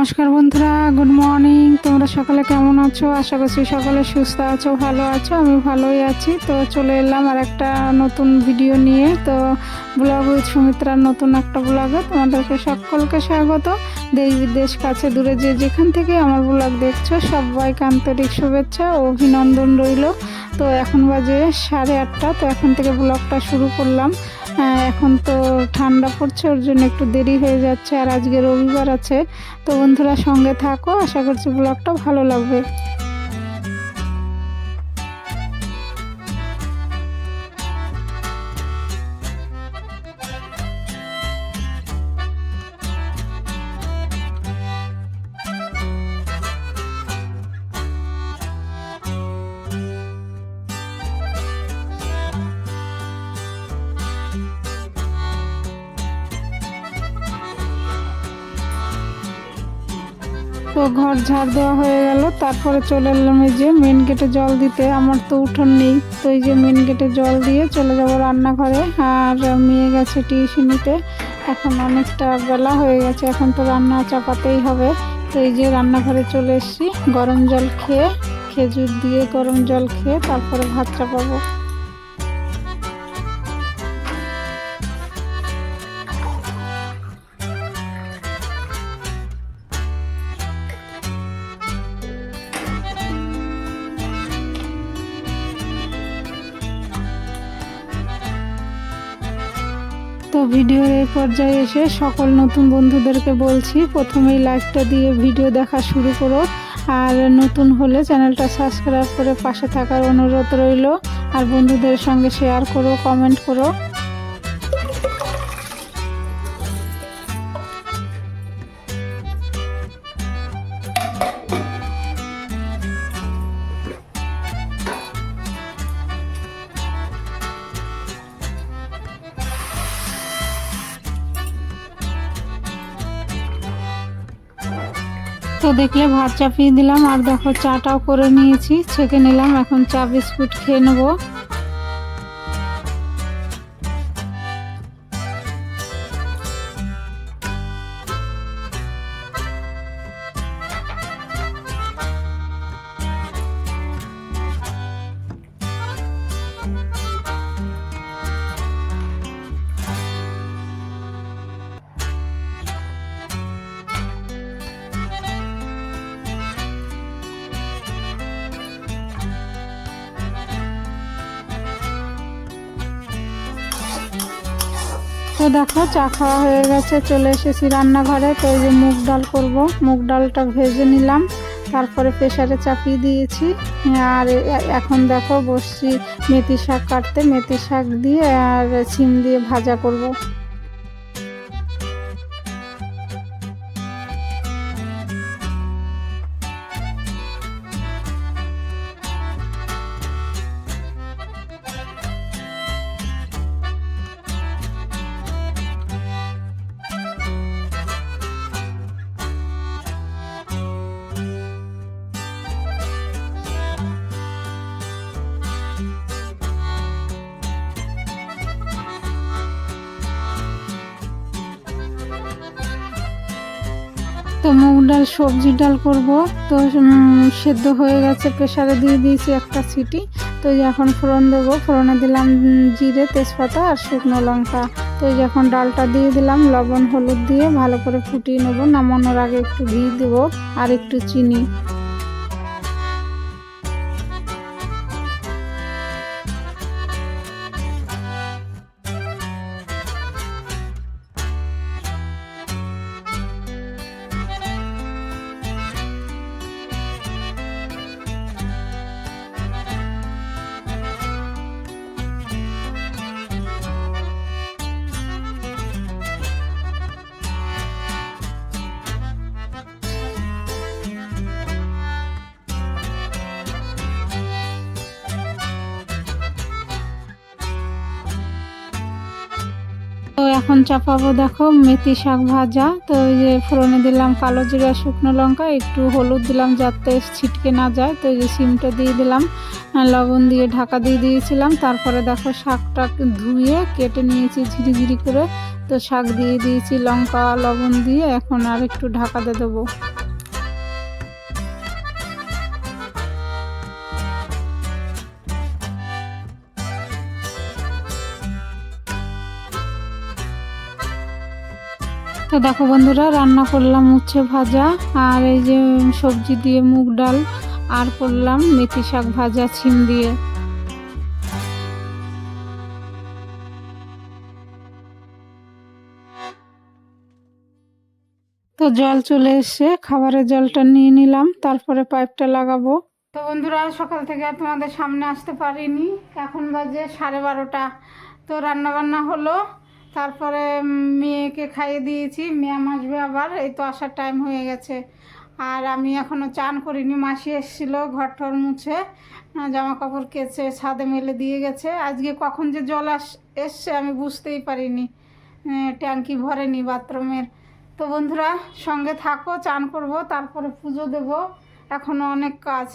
নমস্কার বন্ধুরা good morning তোমরা সকালে কেমন আছো? আশা করছি সকালে সুস্থ আছো, ভালো আছো, আমি ভালোই আছি। তো চলে এলাম আর একটা নতুন ভিডিও নিয়ে। তো ব্লগ উইথ সুমিত্রার নতুন একটা ব্লগে তোমাদেরকে সকলকে স্বাগত। দেশ বিদেশ কাছে দূরে যে যেখান থেকে আমার ব্লগ দেখছ, সবাইকে আন্তরিক শুভেচ্ছা ও অভিনন্দন রইল। তো এখন বাজে সাড়ে আটটা, তো এখন থেকে ব্লগটা শুরু করলাম। এখন তো ঠান্ডা পড়ছে, ওর জন্য একটু দেরি হয়ে যাচ্ছে, আর আজকে রবিবার আছে। তো বন্ধুরা সঙ্গে থাকো, আশা করছি ব্লগটা ভালো লাগবে। তো ঘর ঝাড় দেওয়া হয়ে গেল। তারপরে চলে এলাম এই যে মেন গেটে জল দিতে। আমার তো উঠোন নেই। তো এই যে মেন গেটে জল দিয়ে চলে যাব রান্নাঘরে। আর মেয়ে গেছে টিউশনিতে এখন অনেকটা বেলা হয়ে গেছে। এখন তো রান্না চাপাতেই হবে। তো এই যে রান্নাঘরে চলে এসেছি। গরম জল খেয়ে, খেজুর দিয়ে গরম জল খেয়ে তারপরে ভাত চাপাবো ভিডিওর এই পর্যায়ে এসে সকল নতুন বন্ধুদেরকে বলছি, প্রথমেই লাইকটা দিয়ে ভিডিও দেখা শুরু করো। আর নতুন হলে চ্যানেলটা সাবস্ক্রাইব করে পাশে থাকার অনুরোধ রইল। আর বন্ধুদের সঙ্গে শেয়ার করো কমেন্ট করো। তো দেখলে ভাত চাপিয়ে দিলাম আর দেখো চাটাও করে নিয়েছি, ছেঁকে নিলাম, এখন চা বিস্কুট খেয়ে নেব। তো দেখো, চা খাওয়া হয়ে গেছে, চলে এসেছি রান্নাঘরে। তো এই যে মুগ ডাল করব। মুগ ডালটা ভেজে নিলাম, তারপরে প্রেশারে চাপিয়ে দিয়েছি। আর এখন দেখো, বসছি মেথি শাক কাটতে। মেথি শাক দিয়ে আর সিম দিয়ে ভাজা করব। তো মুগ ডাল, সবজি ডাল করব। তো সেদ্ধ হয়ে গেছে প্রেশারে দিয়ে দিয়েছি একটা সিটি। তো এখন ফোড়ন দেবো। ফোড়নে দিলাম জিরে, তেজপাতা আর শুকনো লঙ্কা। তো যখন ডালটা দিয়ে দিলাম, লবণ, হলুদ দিয়ে ভালো করে ফুটিয়ে নেব। নামানোর আগে একটু ঘি দেবো আর একটু চিনি। তো এখন চাপাবো, দেখো, মেথি শাক ভাজা। তো ওই যে ফোড়নে দিলাম কালো জিরা, শুকনো লঙ্কা, একটু হলুদ দিলাম যাতে ছিটকে না যায়। তো ওই যে সিমটা দিয়ে দিলাম লবণ দিয়ে ঢাকা দিয়ে দিয়েছিলাম। তারপরে দেখো শাকটা ধুয়ে কেটে নিয়েছি ঝিরি ঝিরি করে। তো শাক দিয়ে দিয়েছি লঙ্কা, লবণ দিয়ে, এখন আর একটু ঢাকা দিয়ে দেবো। তো দেখো বন্ধুরা, রান্না করলাম উচ্ছে ভাজা আর এই যে সবজি দিয়ে মুগ ডাল আর করলাম মেথি শাক ভাজা, ছিম দিয়ে। তো জল চলে এসে খাবারের জলটা নিয়ে নিলাম, তারপরে পাইপটা লাগাবো। তো বন্ধুরা, সকাল থেকে আর তোমাদের সামনে আসতে পারিনি, এখন বাজে সাড়ে বারোটা। তো রান্না বান্না হলো তারপরে মেয়েকে খাইয়ে দিয়েছি। ম্যাম আসবে আবার, এই তো আসার টাইম হয়ে গেছে। আর আমি এখনও চান করিনি, মাসি এসেছিল ঘর টর মুছে জামা কাপড় কেচে ছাদে মেলে দিয়ে গেছে। আজকে কখন যে জল আস, এসছে আমি বুঝতেই পারিনি। ট্যাঙ্কি ভরেনি বাথরুমের। তো বন্ধুরা, সঙ্গে থাকো, চান করব, তারপরে পুজো দেব। এখনও অনেক কাজ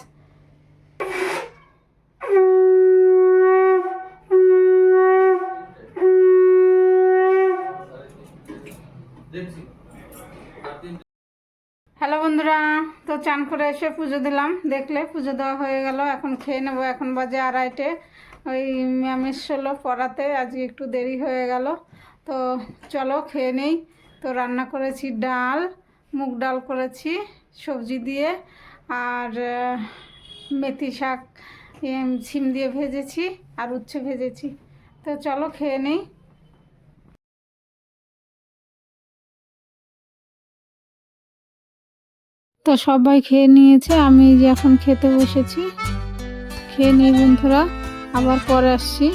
হ্যালো বন্ধুরা, তো চান করে এসে পুজো দিলাম। দেখলে পুজো দেওয়া হয়ে গেল। এখন খেয়ে নেব। এখন বাজে আড়াইটে। ওই ম্যাম এসছিলো পড়াতে। আজকে একটু দেরি হয়ে গেল। তো চলো খেয়ে নেই। তো রান্না করেছি ডাল, মুগ ডাল করেছি, সবজি দিয়ে, আর মেথি শাক ছিম দিয়ে ভেজেছি, আর উচ্ছে ভেজেছি। তো চলো খেয়ে নেই। তো সবাই খেয়ে নিয়েছে, আমি যে এখন খেতে বসেছি। খেয়ে নিই বন্ধুরা, আবার পরে আসছি।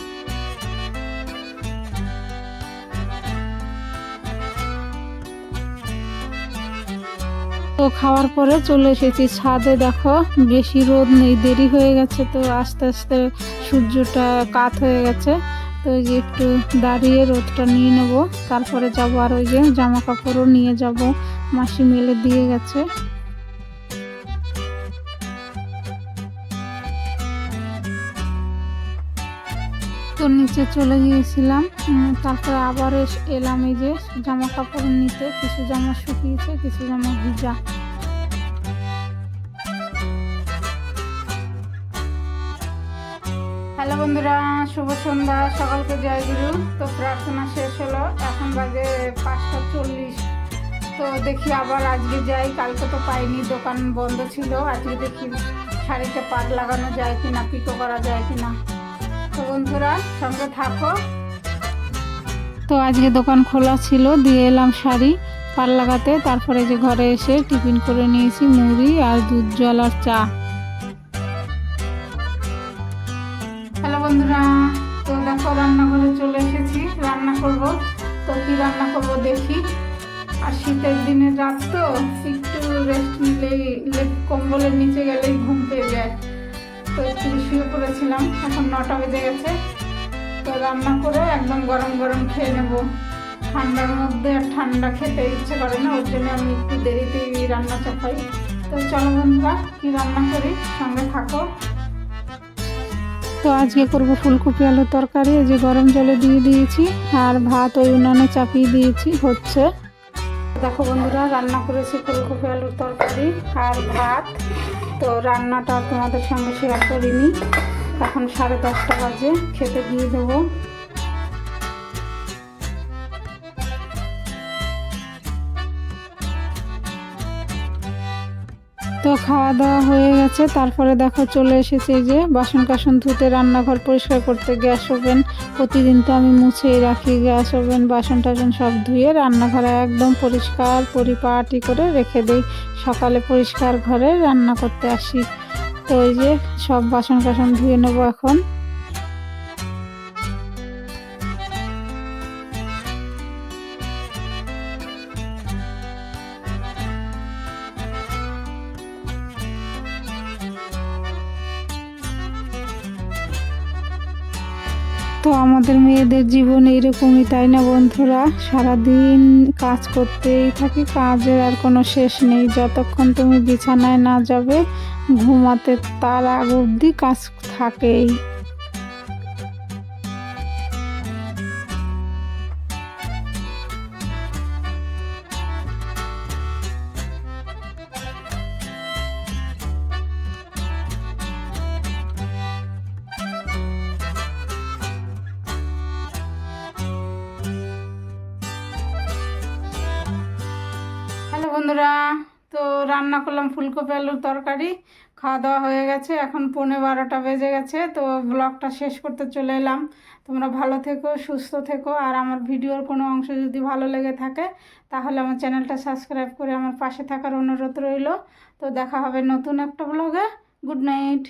তো খাওয়ার পরে চলে এসেছি ছাদে, দেখো, বেশি রোদ নেই, দেরি হয়ে গেছে তো, আস্তে আস্তে সূর্যটা কাত হয়ে গেছে। তো ওই যে একটু দাঁড়িয়ে রোদটা নিয়ে নেব, তারপরে যাব আর ওই যে জামা কাপড়ও নিয়ে যাব, মাসি মেলে দিয়ে গেছে। তো নিচে চলে গিয়েছিলাম। তারপরে আবার এলাম এই যে জামা কাপড় নিতে। কিছু জামা শুকিয়েছে, কিছু জামা ভিজা। হ্যালো বন্ধুরা, শুভ সন্ধ্যা। সকালকে জয় গুরু। তো প্রার্থনা শেষ হলো। এখন বাজে পাঁচটা চল্লিশ। তো দেখি আবার আজকে যাই। কালকে তো পাইনি, দোকান বন্ধ ছিল। আজকে দেখি শাড়িতে পাট লাগানো যায় কিনা, পিকো করা যায় কিনা। তো বন্ধুরা সঙ্গে থাকো। তো আজকে দোকান খোলা ছিল দিয়ে এলাম শাড়ি পার লাগাতে। তারপরে যে ঘরে এসে টিফিন করে নিয়েছি মুড়ি আর দুধ জল আর চা। হ্যালো বন্ধুরা তো দেখো রান্নাঘরে চলে এসেছি রান্না করব। তো কি রান্না করব দেখি। আর শীতের দিনের রাত তো একটু রেস্ট নিলেই কম্বলের নিচে গেলেই ঘুম পেয়ে যায়। তো একটু শুয়ে পড়েছিলাম এখন নটা বেজে গেছে। তো রান্না করে একদম গরম গরম খেয়ে নেব। ঠান্ডার মধ্যে আর ঠান্ডা খেতে ইচ্ছে করে না ওর জন্য আমি একটু দেরিতেই রান্না চাপাই। তো চলো বন্ধুরা কি রান্না করি? সঙ্গে থাকো। তো আজকে করব ফুলকপি আলুর তরকারি যে গরম জলে দিয়ে দিয়েছি আর ভাত ওই উনানে চাপিয়ে দিয়েছি হচ্ছে। দেখো বন্ধুরা রান্না করেছি ফুলকপি আলুর তরকারি আর ভাত। তো রান্নাটা তোমাদের সঙ্গে শেয়ার করিনি। এখন সাড়ে দশটা বাজে খেতে দিয়ে দেবো। তো খাওয়া দাওয়া হয়ে গেছে। তারপরে দেখো চলে এসেছে যে বাসন কাসন ধুতে, রান্নাঘর পরিষ্কার করতে, গ্যাস ওভেন প্রতিদিন তো আমি মুছেই রাখি। গ্যাস ওভেন বাসন টাসন সব ধুয়ে রান্নাঘরে একদম পরিষ্কার পরিপাটি করে রেখে দিই। সকালে পরিষ্কার ঘরে রান্না করতে আসি। তো এই যে সব বাসন কাসন ধুয়ে নেব এখন। আমাদের মেয়েদের জীবন এইরকমই, তাই না বন্ধুরা? সারাদিন কাজ করতেই থাকি, কাজের আর কোনো শেষ নেই। যতক্ষণ তুমি বিছানায় না যাবে, ঘুমাতে তার আগ অবধি কাজ থাকেই। বন্ধুরা, তো রান্না করলাম ফুলকপি আলুর তরকারি, খাওয়া দাওয়া হয়ে গেছে। এখন পৌনে বারোটা বেজে গেছে, তো ব্লগটা শেষ করতে চলে এলাম। তোমরা ভালো থেকো, সুস্থ থেকো, আর আমার ভিডিওর কোনো অংশ যদি ভালো লেগে থাকে, তাহলে আমার চ্যানেলটা সাবস্ক্রাইব করে আমার পাশে থাকার অনুরোধ রইল। তো দেখা হবে নতুন একটা ব্লগে গুড নাইট।